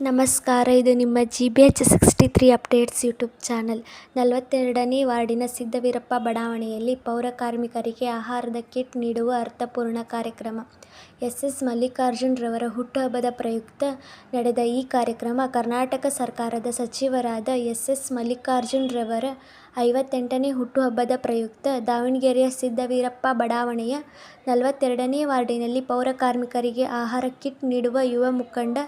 ನಮಸ್ಕಾರ, ಇದು ನಿಮ್ಮ G B H sixty three updates YouTube channel ನಲವತ್ತೆರಡನೇ ವಾರ್ಡಿನ ಸಿದ್ದವೀರಪ್ಪ ಬಡಾವಣೆಯಲ್ಲಿ ಪೌರ ಕಾರ್ಮಿಕರಿಗೆ ಆಹಾರದ ಕಿಟ್ ನೀಡುವ ಅರ್ಥಪೂರ್ಣ ಕಾರ್ಯಕ್ರಮ. ಎಸ್ ಎಸ್ ಮಲ್ಲಿಕಾರ್ಜುನ್ ರವರ ಹುಟ್ಟುಹಬ್ಬದ ಪ್ರಯುಕ್ತ ನಡೆದ ಈ ಕಾರ್ಯಕ್ರಮ ಕರ್ನಾಟಕ ಸರ್ಕಾರದ ಸಚಿವರಾದ ಎಸ್ ಎಸ್ ಮಲ್ಲಿಕಾರ್ಜುನ್ ರವರ ಐವತ್ತೆಂಟನೇ ಹುಟ್ಟುಹಬ್ಬದ ಪ್ರಯುಕ್ತ ದಾವಣಗೆರೆಯ ಸಿದ್ದವೀರಪ್ಪ ಬಡಾವಣೆಯ ನಲವತ್ತೆರಡನೇ ವಾರ್ಡಿನಲ್ಲಿ ಪೌರ ಕಾರ್ಮಿಕರಿಗೆ ಆಹಾರ ಕಿಟ್ ನೀಡುವ ಯುವ ಮುಖಂಡ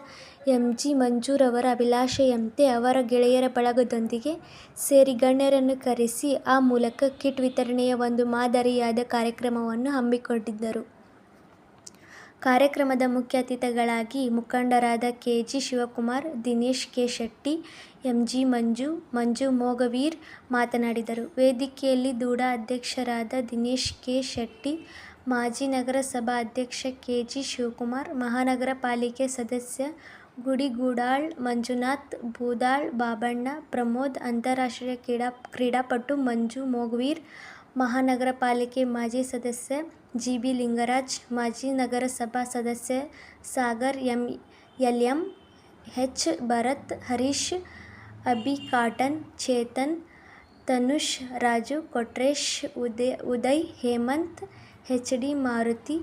ಎಂ ಜಿ ಮಂಜೂರವರ ಅಭಿಲಾಷೆಯಂತೆ ಅವರ ಗೆಳೆಯರ ಬಳಗದೊಂದಿಗೆ ಸೇರಿ ಗಣ್ಯರನ್ನು ಕರೆಸಿ ಆ ಮೂಲಕ ಕಿಟ್ ವಿತರಣೆಯ ಒಂದು ಮಾದರಿಯಾದ ಕಾರ್ಯಕ್ರಮವನ್ನು ಹಮ್ಮಿಕೊಂಡಿದ್ದರು. ಕಾರ್ಯಕ್ರಮದ ಮುಖ್ಯ ಅತಿಥಿಗಳಾಗಿ ಮುಖಂಡರಾದ KG Shivakumar, Dinesh K. Shetty, M. G. Manju, Manju Mogaveer ಮಾತನಾಡಿದರು. ವೇದಿಕೆಯಲ್ಲಿ ದೂಡ ಅಧ್ಯಕ್ಷರಾದ ದಿನೇಶ್ ಕೆ. ಶೆಟ್ಟಿ, ಮಾಜಿ ನಗರಸಭಾ ಅಧ್ಯಕ್ಷ ಕೆಜಿ ಶಿವಕುಮಾರ್, ಮಹಾನಗರ ಪಾಲಿಕೆ ಸದಸ್ಯ ಗುಡಿಗುಡಾಳ್ ಮಂಜುನಾಥ್, ಬೂದಾಳ್ ಬಾಬಣ್ಣ, ಪ್ರಮೋದ್, ಅಂತಾರಾಷ್ಟ್ರೀಯ ಕ್ರೀಡಾ ಕ್ರೀಡಾಪಟು ಮಂಜು ಮೊಗವೀರ್, ಮಹಾನಗರ ಪಾಲಿಕೆ ಮಾಜಿ ಸದಸ್ಯ ಜಿ. ಬಿ. ಲಿಂಗರಾಜ್, ಮಾಜಿ ನಗರಸಭಾ ಸದಸ್ಯ Sagar L. M. H. Bharath, Harish, Abhi cotton, Chetan, Tanush, Raju, Kotresh, Uday, Hemanth, H. D. Maruthi,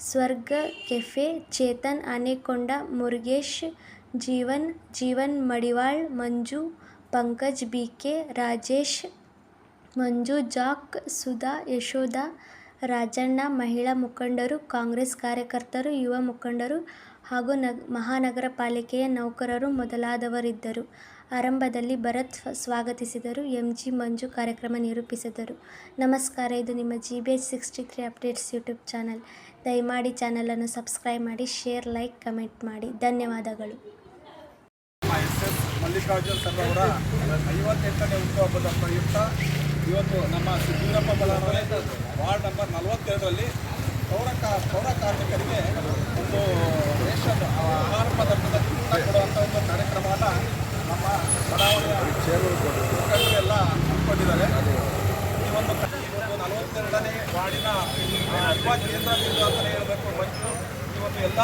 Swarga cafe, Chetan Anekonda, Murugesh, Jeevan Jeevan Madiwal, Manju, Pankaj B. K. Rajesh, Manju Jack, Sudha, Yashoda, Rajanna, ಮಹಿಳಾ ಮುಖಂಡರು, ಕಾಂಗ್ರೆಸ್ ಕಾರ್ಯಕರ್ತರು, ಯುವ ಮುಖಂಡರು ಹಾಗೂ ನಗ್ ಮಹಾನಗರ ಪಾಲಿಕೆಯ ನೌಕರರು ಮೊದಲಾದವರಿದ್ದರು. ಆರಂಭದಲ್ಲಿ ಭರತ್ ಸ್ವಾಗತಿಸಿದರು. ಎಂಜಿ ಮಂಜು ಕಾರ್ಯಕ್ರಮ ನಿರೂಪಿಸಿದರು. ನಮಸ್ಕಾರ ಇದು ನಿಮ್ಮ G. B. H sixty three updates YouTube channel. ದಯಮಾಡಿ ಚಾನಲನ್ನು ಸಬ್ಸ್ಕ್ರೈಬ್ ಮಾಡಿ, ಶೇರ್, ಲೈಕ್, ಕಮೆಂಟ್ ಮಾಡಿ. ಧನ್ಯವಾದಗಳು. ಎಸ್ ಎಸ್ ಮಲ್ಲಿಕಾರ್ಜುನ್ ಸರ್ ಅವರ ಐವತ್ತೆಂಟನೇ ಹುಟ್ಟುಹಬ್ಬದ ಪ್ರಯುಕ್ತ ಇವತ್ತು ನಮ್ಮ ಸಿದ್ದೂರಪ್ಪ ಬಳ್ಳಾರಿ ವಾರ್ಡ್ ನಂಬರ್ ನಲವತ್ತೆರಡರಲ್ಲಿ ಪೌರ ಪೌರ ಕಾರ್ಮಿಕರಿಗೆ ಒಂದು ರೇಷನ್ ಆಹಾರ ಪದಾರ್ಥದ ಕಿಟ್ನ ಕೊಡುವಂಥ ಒಂದು ಕಾರ್ಯಕ್ರಮವನ್ನು ನಮ್ಮ ಬಡಾವಣೆಯ ಮುಖಂಡರೆಲ್ಲ ಹಮ್ಮಿಕೊಂಡಿದ್ದಾರೆ ಈ ಒಂದು ಈ ಒಂದು ನಲವತ್ತೆರಡನೇ ವಾರ್ಡಿನ ಆ, ಯುವ ಕೇಂದ್ರ ಬಿಂದು ಅಂತಲೇ ಹೇಳಬೇಕು ಮಂಜು ಈ ಒಂದು ಎಲ್ಲ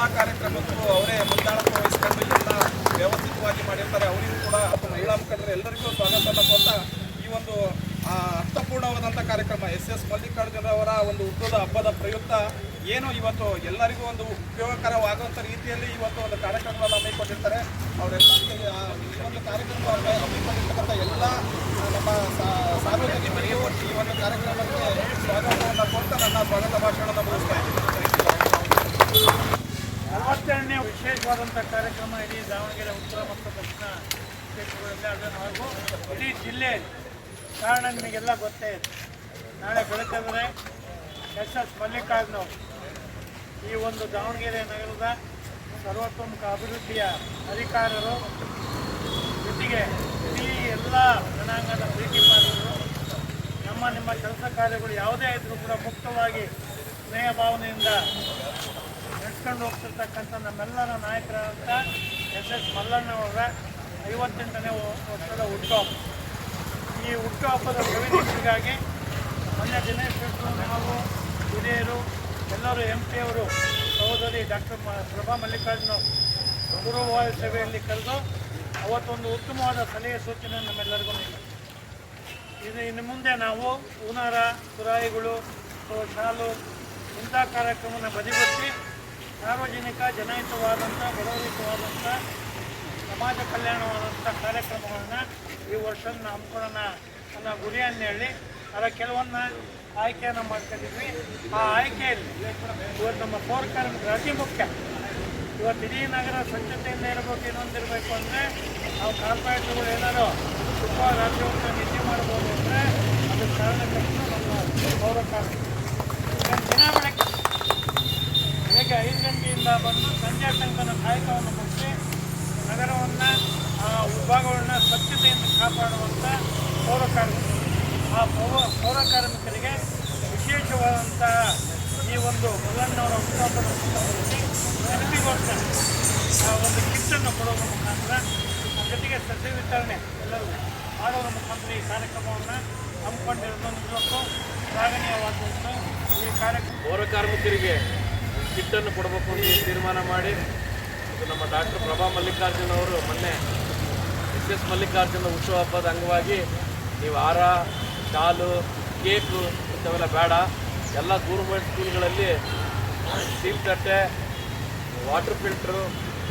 ಕಾರ್ಯಕ್ರಮಕ್ಕೂ ಅವರೇ ಮುಂದಾಳತ್ವ ವಹಿಸಿಕೊಂಡು ಎಲ್ಲ ವ್ಯವಸ್ಥಿತವಾಗಿ ಮಾಡಿರ್ತಾರೆ. ಅವರಿಗೂ ಕೂಡ ಮಹಿಳಾ ಮುಖಂಡರು ಎಲ್ಲರಿಗೂ ಸ್ವಾಗತ ಕೊಟ್ಟ ಈ ಒಂದು ಅರ್ಥಪೂರ್ಣವಾದಂಥ ಕಾರ್ಯಕ್ರಮ. ಎಸ್ ಎಸ್ ಮಲ್ಲಿಕಾರ್ಜುನ ಅವರ ಒಂದು ಹುಟ್ಟದ ಹಬ್ಬದ ಪ್ರಯುಕ್ತ ಏನು ಇವತ್ತು ಎಲ್ಲರಿಗೂ ಒಂದು ಉಪಯೋಗಕರವಾಗುವಂಥ ರೀತಿಯಲ್ಲಿ ಇವತ್ತು ಒಂದು ಕಾರ್ಯಕ್ರಮವನ್ನು ಹಮ್ಮಿಕೊಂಡಿರ್ತಾರೆ. ಅವರೆಲ್ಲರಿಗೆ ಆ, ಈ ಒಂದು ಕಾರ್ಯಕ್ರಮ ಹಮ್ಮಿಕೊಂಡಿರ್ತಕ್ಕಂಥ ಎಲ್ಲ ನಮ್ಮ ಸಾರ್ವಜನಿಕರಿಗೂ ಈ ಒಂದು ಕಾರ್ಯಕ್ರಮಕ್ಕೆ ಸ್ವಾಗತವನ್ನು ಕೊಟ್ಟು ನನ್ನ ಸ್ವಾಗತ ಭಾಷಣವನ್ನು ಮುಗಿಸ್ತಾ ಇದ್ದೀನಿ ನಲವತ್ತೆರಡನೇ ವಿಶೇಷವಾದಂಥ ಕಾರ್ಯಕ್ರಮ ಇಲ್ಲಿ ದಾವಣಗೆರೆ ಉತ್ತರ ಮತ್ತು ದಕ್ಷಿಣ ಕ್ಷೇತ್ರಗಳಲ್ಲಿ ಅದನ್ನು ಹಾಗೂ ಇಡೀ ಜಿಲ್ಲೆ ಕಾರಣ ನಿಮಗೆಲ್ಲ ಗೊತ್ತೇ ನಾಳೆ ಬೆಳಕಂದರೆ ಎಸ್ ಎಸ್ ಮಲ್ಲಿಕಾರ್ಜುನ್ ಅವರು ಈ ಒಂದು ದಾವಣಗೆರೆ ನಗರದ ಸರ್ವತೋಮುಖ ಅಭಿವೃದ್ಧಿಯ ಅಧಿಕಾರರು ಜೊತೆಗೆ ಇಡೀ ಎಲ್ಲ ಜನಾಂಗದ ಪಾತ್ರರು, ನಮ್ಮ ನಿಮ್ಮ ಕೆಲಸ ಕಾರ್ಯಗಳು ಯಾವುದೇ ಇದ್ರೂ ಕೂಡ ಮುಕ್ತವಾಗಿ ಸ್ನೇಹ ಭಾವನೆಯಿಂದ ನಡೆಸ್ಕೊಂಡು ಹೋಗ್ತಿರ್ತಕ್ಕಂಥ ನಮ್ಮೆಲ್ಲರ ನಾಯಕರಾದಂಥ ಎಸ್ ಎಸ್ ಮಲ್ಲಣ್ಣವರ ಐವತ್ತೆಂಟನೇ ವರ್ಷದ ಹುಟ್ಟುಹಬ್ಬ ಈ ಹುಟ್ಟುಹಬ್ಬದ ಪ್ರವೇಶಿಗಾಗಿ ಮೊನ್ನೆ ದಿನೇಶ್ ನಾವು ಹಿರಿಯರು, ಎಲ್ಲರೂ ಎಂ ಪಿ ಅವರು, ಸಹೋದರಿ ಡಾಕ್ಟರ್ ಪ್ರಭಾ ಮಲ್ಲಿಕಾರ್ಜುನ ಪೂರ್ವವಾದ ಸಭೆಯಲ್ಲಿ ಕರೆದು ಅವತ್ತೊಂದು ಉತ್ತಮವಾದ ಸಲಹೆ ಸೂಚನೆ ನಮ್ಮೆಲ್ಲರಿಗೂ ನೀಡಿದೆ ಇದು ಇನ್ನು ಮುಂದೆ ನಾವು ಹೂನಾರ ಸುರಾಯಿಗಳು ಶಾಲು, ಇಂಥ ಕಾರ್ಯಕ್ರಮವನ್ನು ಬದಿಗೊತ್ತಿ ಸಾರ್ವಜನಿಕ ಜನಹಿತವಾದಂಥ ಬಡವರಿತವಾದಂಥ ಸಮಾಜ ಕಲ್ಯಾಣವಾದಂಥ ಕಾರ್ಯಕ್ರಮಗಳನ್ನು ಈ ವರ್ಷ ಹಮ್ಮಿಕೊಳ್ಳೋಣ ಅನ್ನೋ ಗುರಿಯನ್ನು ಹೇಳಿ, ಅದರ ಕೆಲವನ್ನ ಆಯ್ಕೆಯನ್ನು ಮಾಡ್ಕೊಂಡಿದ್ವಿ. ಆ ಆಯ್ಕೆಯಲ್ಲಿ ಇವತ್ತು ನಮ್ಮ ಪೌರ ಕಾರ್ಮಿಕರು ಅತಿ ಮುಖ್ಯ. ಇವತ್ತು ಇಡೀ ನಗರ ಸ್ವಚ್ಛತೆಯಿಂದ ಇರಬೇಕು ಇನ್ನೊಂದಿರಬೇಕು ಅಂದರೆ ನಾವು ಕಾರ್ಪೊರೇಟ್ಗಳು ಏನಾದರೂ ತುಂಬ ರಾಜ್ಯವನ್ನು ನಿಧಿ ಮಾಡ್ಬೋದು ಅಂದರೆ ಅದಕ್ಕೆ ಕಾರಣಕರ್ತರು ನಮ್ಮ ಪೌರ ಕಾರ್ಮಿಕರು. ಈಗ ದಿನ ಬೆಳಗ್ಗೆ ಬೆಳಗ್ಗೆ ಐದು ಗಂಟೆಯಿಂದ ಬಂದು ಸಂಜೆ ತನಕನ ಕಾಯಕವನ್ನು ಮುಗಿಸಿ ನಗರವನ್ನು, ಆ ವಿಭಾಗಗಳನ್ನ ಸ್ವಚ್ಛತೆಯಿಂದ ಕಾಪಾಡುವಂಥ ಪೌರ ಕಾರ್ಮಿಕರು ಆ ಪೌರ ಪೌರ ಕಾರ್ಮಿಕರಿಗೆ ವಿಶೇಷವಾದಂತಹ ಈ ಒಂದು ಮಲ್ಲಣ್ಣವರ ಸಂದರ್ಭದಲ್ಲಿ ನೆನಪಿಗೋಸ್ಕರ ಆ ಒಂದು ಕಿಟ್ಟನ್ನು ಕೊಡೋದ್ರ ಮುಖಾಂತರ ಜೊತೆಗೆ ಸಸ್ಯ ವಿತರಣೆ ಎಲ್ಲರೂ ಮಾಡೋದ್ರ ಮುಖಾಂತರ ಈ ಕಾರ್ಯಕ್ರಮವನ್ನು ಹಮ್ಮಿಕೊಂಡಿರೋದು ನಿಜಕ್ಕೂ ಶ್ಲಾಘನೀಯವಾದಂಥ ಈ ಕಾರ್ಯಕ್ರಮ ಪೌರ ಕಾರ್ಮಿಕರಿಗೆ ಕಿಟ್ಟನ್ನು ಕೊಡಬೇಕು ಅಂತ ತೀರ್ಮಾನ ಮಾಡಿ. ಇದು ನಮ್ಮ ಡಾಕ್ಟರ್ ಪ್ರಭಾ ಮಲ್ಲಿಕಾರ್ಜುನ್ ಅವರು ಮೊನ್ನೆ ಎಸ್ ಎಸ್ ಮಲ್ಲಿಕಾರ್ಜುನ ಉತ್ಸವ ಹಬ್ಬದ ಅಂಗವಾಗಿ ನೀವು ಹಾರ ಶಾಲು ಕೇಕು ಇಂಥವೆಲ್ಲ ಬೇಡ. ಎಲ್ಲ ಗೌರ್ಮೆಂಟ್ ಸ್ಕೂಲ್ಗಳಲ್ಲಿ ಸ್ಟೀಲ್ ತಟ್ಟೆ, ವಾಟರ್ ಫಿಲ್ಟ್ರು,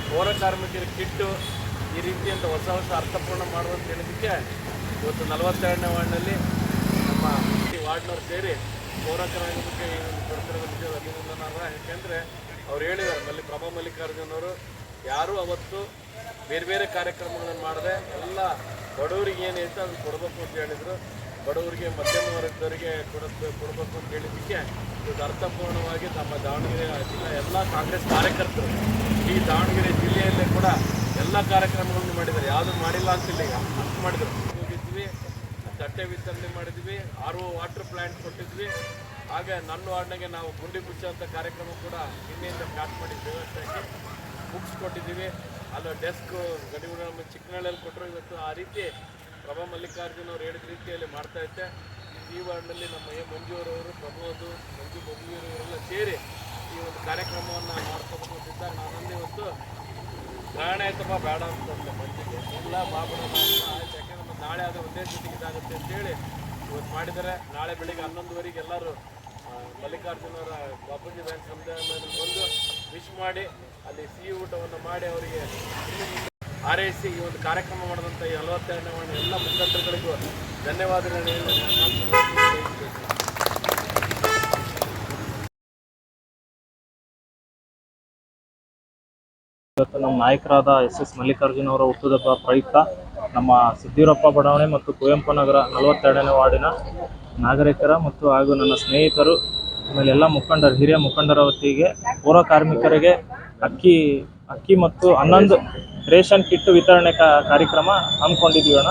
ಪೌರ ಕಾರ್ಮಿಕರ ಕಿಟ್ಟು ಈ ರೀತಿಯಂಥ ಹೊಸ ಹೊಸ ಅರ್ಥಪೂರ್ಣ ಮಾಡುವಂತ ಹೇಳಿದ್ದಕ್ಕೆ ಇವತ್ತು ನಲವತ್ತೆರಡನೇ ವಾರ್ಡ್ನಲ್ಲಿ ನಮ್ಮ ವಾರ್ಡ್ನವ್ರು ಸೇರಿ ಪೌರ ಕಾರ್ಮಿಕರಿಗೆ ಈ ಒಂದು ಕೊಡ್ತಿರೋ ನಿಜ ಅಭಿನಂದನಾರ್ಹ ಯಾಕೆಂದರೆ ಅವ್ರು ಹೇಳಿದ್ದಾರೆ ಮಲ್ಲಿ ಪ್ರಭಾ ಮಲ್ಲಿಕಾರ್ಜುನ್ ಅವರು ಯಾರೂ ಅವತ್ತು ಬೇರೆ ಬೇರೆ ಕಾರ್ಯಕ್ರಮಗಳನ್ನು ಮಾಡದೆ ಎಲ್ಲ ಬಡವರಿಗೆ ಏನೈತೆ ಅದು ಕೊಡಬೇಕು ಅಂತ ಹೇಳಿದರು. ಬಡವರಿಗೆ, ಮಧ್ಯಮ ವರ್ಗದವರಿಗೆ ಕೊಡಬೇಕು ಕೊಡಬೇಕು ಅಂತ ಹೇಳಿದ್ದಕ್ಕೆ ಇದು ಅರ್ಥಪೂರ್ಣವಾಗಿ ನಮ್ಮ ದಾವಣಗೆರೆ ಜಿಲ್ಲೆ ಎಲ್ಲ ಕಾಂಗ್ರೆಸ್ ಕಾರ್ಯಕರ್ತರು ಈ ದಾವಣಗೆರೆ ಜಿಲ್ಲೆಯಲ್ಲೇ ಕೂಡ ಎಲ್ಲ ಕಾರ್ಯಕ್ರಮಗಳನ್ನು ಮಾಡಿದ್ದಾರೆ. ಯಾವುದೂ ಮಾಡಿಲ್ಲ ಅಂತಿಲ್ಲ ಈಗ. ಅಷ್ಟು ಮಾಡಿದ್ರು. ತಟ್ಟೆ ವಿತರಣೆ ಮಾಡಿದ್ವಿ ಆರ್ ಒ ವಾಟರ್ ಪ್ಲ್ಯಾಂಟ್ ಕೊಟ್ಟಿದ್ವಿ. ಹಾಗೆ ನನ್ನ ವಾರ್ಡ್ನಾಗೆ ನಾವು ಗುಂಡಿ ಮುಚ್ಚುವಂಥ ಕಾರ್ಯಕ್ರಮ ಕೂಡ ನಿನ್ನೆಯಿಂದ ಸ್ಟಾರ್ಟ್ ಮಾಡಿದ್ವಿ ದೇವಸ್ಥಾನಕ್ಕೆ ಬುಕ್ಸ್ ಕೊಟ್ಟಿದ್ದೀವಿ. ಅಲ್ಲ ಡೆಸ್ಕ್ ಗಡಿಗಳು ನಮ್ಮ ಚಿಕ್ಕನಹಳ್ಳಿಯಲ್ಲಿ ಕೊಟ್ಟರು. ಇವತ್ತು ಆ ರೀತಿ ಪ್ರಭಾ ಮಲ್ಲಿಕಾರ್ಜುನ್ ಅವರು ಹೇಳಿದ ರೀತಿಯಲ್ಲಿ ಮಾಡ್ತಾ ಇದ್ದೆ. ಈ ವಾರ್ಡ್ನಲ್ಲಿ ನಮ್ಮ ಎ ಮಂಜೂರವರು ಪ್ರಮೋದು, ಮಂಜು ಮಂಜುವರು ಇವರೆಲ್ಲ ಸೇರಿ ಈ ಒಂದು ಕಾರ್ಯಕ್ರಮವನ್ನು ಮಾಡ್ಕೋಬೇಕು ನಾನಲ್ಲಿ ಇವತ್ತು ಆಯ್ತಪ್ಪ ಬೇಡ ಅಂತಂದೆ ಮಂಜಿಗೆ ಎಲ್ಲ ಮತ್ತೆ ನಾಳೆ ಅದು ಒಂದೇ ಜೊತೆಗೆ ಇದಾಗುತ್ತೆ ಅಂತೇಳಿ ಇವತ್ತು ಮಾಡಿದ್ದಾರೆ. ನಾಳೆ ಬೆಳಿಗ್ಗೆ ಹನ್ನೊಂದುವರೆಗೆ ಎಲ್ಲರೂ ಮಲ್ಲಿಕಾರ್ಜುನವರ ಬಾಪೂಜಿ ಬ್ಯಾಂಕ್ ಸಮುದಾಯದಲ್ಲಿ ಬಂದು ವಿಶ್ ಮಾಡಿ ಅಲ್ಲಿ ಸಿಹಿ ಊಟವನ್ನು ಮಾಡಿ ಅವರಿಗೆ ಹಾರೈಸಿ ಈ ಒಂದು ಕಾರ್ಯಕ್ರಮ ಮಾಡಿದಂಥ ಈ ನಲವತ್ತೆರಡನೇ ಎಲ್ಲ ಮುಖಂಡರುಗಳಿಗೂ ಧನ್ಯವಾದಗಳು ಇವತ್ತು ನಮ್ಮ ನಾಯಕರಾದ ಎಸ್ ಎಸ್ ಮಲ್ಲಿಕಾರ್ಜುನ ಅವರ ಹುಟ್ಟುಹಬ್ಬ ಪ್ರಯುಕ್ತ ನಮ್ಮ ಸಿದ್ದಿರಪ್ಪ ಬಡಾವಣೆ ಮತ್ತು ಕುವೆಂಪು ನಗರ ನಲವತ್ತೆರಡನೇ ವಾರ್ಡಿನ ನಾಗರಿಕರ ಮತ್ತು ಹಾಗೂ ನನ್ನ ಸ್ನೇಹಿತರು, ಆಮೇಲೆ ಎಲ್ಲ ಮುಖಂಡರು, ಹಿರಿಯ ಮುಖಂಡರ ವತಿಗೆ ಪೌರ ಕಾರ್ಮಿಕರಿಗೆ ಅಕ್ಕಿ ಅಕ್ಕಿ ಮತ್ತು ಹನ್ನೊಂದು ರೇಷನ್ ಕಿಟ್ ವಿತರಣೆ ಕಾರ್ಯಕ್ರಮ ಹಮ್ಮಿಕೊಂಡಿದ್ದೀವಿ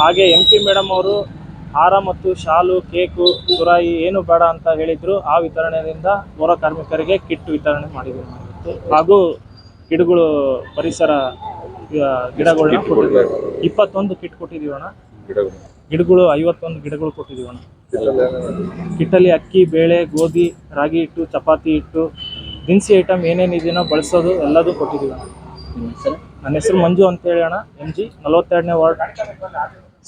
ಹಾಗೆ ಎಂ ಪಿ ಮೇಡಮ್ ಅವರು ಹಾರ ಮತ್ತು ಶಾಲು, ಕೇಕು, ತುರಾಯಿ ಏನು ಬೇಡ ಅಂತ ಹೇಳಿದ್ರು, ಆ ವಿತರಣೆಯಿಂದ ಪೌರ ಕಾರ್ಮಿಕರಿಗೆ ಕಿಟ್ ವಿತರಣೆ ಮಾಡಿದ್ದೀವಿ. ಹಾಗೂ ಗಿಡಗಳು ಪರಿಸರ ಗಿಡಗಳನ್ನ ಕೊಟ್ಟಿದ್ದೀವಿ. ಇಪ್ಪತ್ತೊಂದು ಕಿಟ್ ಕೊಟ್ಟಿದ್ದೀವಿ ಅಣ್ಣ. ಗಿಡಗಳು. ಐವತ್ತೊಂದು ಗಿಡಗಳು ಕೊಟ್ಟಿದ್ದೀವಿ ಅಣ್ಣ. ಕಿಟ್ಟಲ್ಲಿ ಅಕ್ಕಿ ಬೇಳೆ ಗೋಧಿ ರಾಗಿ ಹಿಟ್ಟು ಚಪಾತಿ ಹಿಟ್ಟು ದಿನಸಿ ಐಟಮ್ ಏನೇನಿದೆಯೋ ಬಳಸೋದು ಎಲ್ಲದೂ ಕೊಟ್ಟಿದ್ದೀವಿ ಅಣ್ಣ. ನನ್ನ ಹೆಸರು ಮಂಜು ಅಂತ ಹೇಳಿ ಅಣ್ಣ. ಎಂ ಜಿ ನಲವತ್ತೆರಡನೇ ವಾರ್ಡ್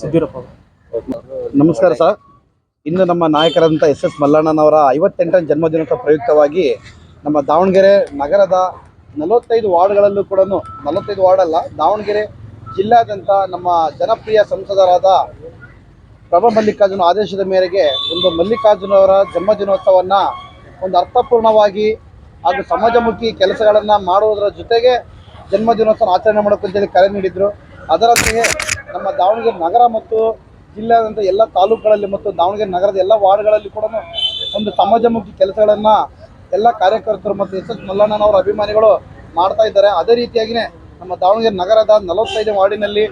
ಸಿದ್ದಿರಪ್ಪ. ನಮಸ್ಕಾರ ಸರ್. ಇಂದು ನಮ್ಮ ನಾಯಕರಾದಂಥ ಎಸ್ ಎಸ್ ಮಲ್ಲಣ್ಣನವರ ಐವತ್ತೆಂಟನೇ ಜನ್ಮದಿನದ ಪ್ರಯುಕ್ತವಾಗಿ ನಮ್ಮ ದಾವಣಗೆರೆ ನಗರದ ನಲವತ್ತೈದು ವಾರ್ಡ್ಗಳಲ್ಲೂ ಕೂಡ ನಲವತ್ತೈದು ವಾರ್ಡ್ ಅಲ್ಲ ದಾವಣಗೆರೆ ಜಿಲ್ಲಾದ್ಯಂತ ನಮ್ಮ ಜನಪ್ರಿಯ ಸಂಸದರಾದ ಪ್ರಭ ಮಲ್ಲಿಕಾರ್ಜುನ ಆದೇಶದ ಮೇರೆಗೆ ಒಂದು ಮಲ್ಲಿಕಾರ್ಜುನ ಅವರ ಜನ್ಮದಿನೋತ್ಸವವನ್ನು ಒಂದು ಅರ್ಥಪೂರ್ಣವಾಗಿ ಹಾಗೂ ಸಮಾಜಮುಖಿ ಕೆಲಸಗಳನ್ನು ಮಾಡುವುದರ ಜೊತೆಗೆ ಜನ್ಮದಿನೋತ್ಸವ ಆಚರಣೆ ಮಾಡೋಕ್ಕಂತೇಳಿ ಕರೆ ನೀಡಿದರು. ಅದರಂತೆಯೇ ನಮ್ಮ ದಾವಣಗೆರೆ ನಗರ ಮತ್ತು ಜಿಲ್ಲೆಯಾದಂಥ ಎಲ್ಲ ತಾಲೂಕುಗಳಲ್ಲಿ ಮತ್ತು ದಾವಣಗೆರೆ ನಗರದ ಎಲ್ಲ ವಾರ್ಡ್ಗಳಲ್ಲಿ ಕೂಡ ಒಂದು ಸಮಾಜಮುಖಿ ಕೆಲಸಗಳನ್ನು ಎಲ್ಲ ಕಾರ್ಯಕರ್ತರು ಮತ್ತು ಎಸ್ ಎಸ್ ಮಲ್ಲಣ್ಣನವರ ಅಭಿಮಾನಿಗಳು ಮಾಡ್ತಾ ಇದ್ದಾರೆ. ಅದೇ ರೀತಿಯಾಗಿನೇ ನಮ್ಮ ದಾವಣಗೆರೆ ನಗರದ ನಲವತ್ತೈದು ವಾರ್ಡಿನಲ್ಲಿ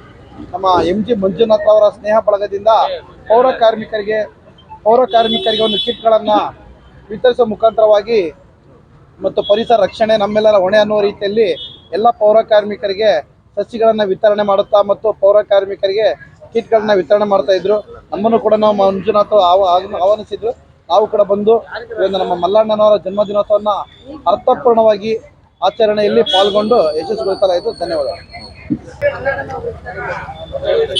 ನಮ್ಮ ಎಂ ಜಿ ಮಂಜುನಾಥ್ ಅವರ ಸ್ನೇಹ ಬಳಗದಿಂದ ಪೌರ ಕಾರ್ಮಿಕರಿಗೆ ಪೌರ ಕಾರ್ಮಿಕರಿಗೆ ಒಂದು ಕಿಟ್ಗಳನ್ನು ವಿತರಿಸುವ ಮುಖಾಂತರವಾಗಿ ಮತ್ತು ಪರಿಸರ ರಕ್ಷಣೆ, ನಮ್ಮೆಲ್ಲರ ಹೊಣೆ ಅನ್ನುವ ರೀತಿಯಲ್ಲಿ ಎಲ್ಲ ಪೌರ ಕಾರ್ಮಿಕರಿಗೆ ಸಸಿಗಳನ್ನು ವಿತರಣೆ ಮಾಡುತ್ತಾ ಮತ್ತು ಪೌರ ಕಾರ್ಮಿಕರಿಗೆ ಕಿಟ್ಗಳನ್ನ ವಿತರಣೆ ಮಾಡ್ತಾ ಇದ್ರು. ನಮ್ಮನ್ನು ಕೂಡ ನಾವು ಮಂಜುನಾಥ್ ಆಹ್ವಾನಿಸಿದ್ರು. ನಾವು ಕೂಡ ಬಂದು ಇವತ್ತು ನಮ್ಮ ಮಲ್ಲಣ್ಣನವರ ಜನ್ಮದಿನೋತ್ಸವನ್ನ ಅರ್ಥಪೂರ್ಣವಾಗಿ ಆಚರಣೆಯಲ್ಲಿ ಪಾಲ್ಗೊಂಡು ಯಶಸ್ವಿಗೊಳಿಸಲಾಯಿತು. ಧನ್ಯವಾದಗಳು. ಹೇಳ್ತಾರೆ